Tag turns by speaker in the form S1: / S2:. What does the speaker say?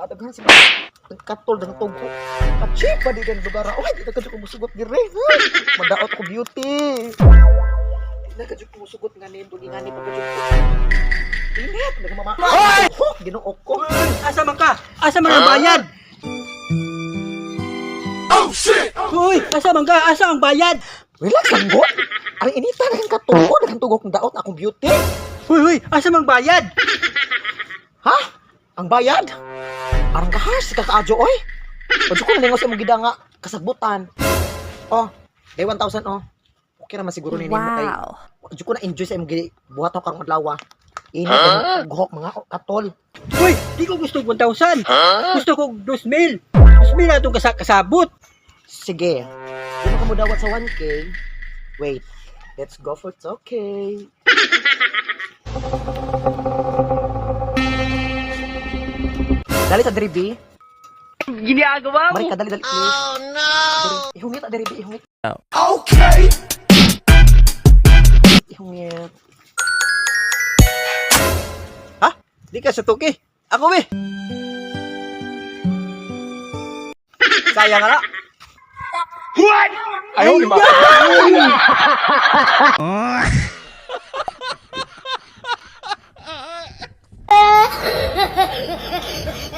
S1: Adaghan sa katol ng pa di din lugar. Oy, di ka ko musugot dire. Uy, Madaot ko beauty. Di ka ko musugot nga ni dugi nga ni pagkajud ko. Init, nagmama. Hoy! Ginuok.
S2: Asa man? Asa man bayad? Oh shit! Hoy, asa man ka? Asa ang bayad?
S1: Relax lang go. Ang inita na katugo, daghang tugok ng daot akong beauty.
S2: Hoy, hoy, asa mang bayad?
S1: Ha? Ang bayad? Arang kahas, si kakaadyo, oy. Ojo ko nalingaw sa gida nga, kasagbutan. Oh, day 1,000, oh. Okay naman siguro ni Nemo kay.
S3: Wow.
S1: Ojo ko na enjoy sa gi- buhat ako karong adlaw. Init, huh? guhok mga katol.
S2: Hoy, di ko gusto 1,000. Gusto ko 2,000. 2,000 na itong kasa kasabot.
S1: Sige. Kung ka mo dawat sa 1K, wait. Let's go for Dali sa dribi.
S2: Gini Giniagawa mo.
S1: Mari ka dali dali. Oh no. Dali. Ihungit ta diri
S4: Okay.
S1: Ihumit.
S2: Ha? Di ka sa tuki. Ako be. Sayang ala.
S4: What?
S2: Ayaw lima.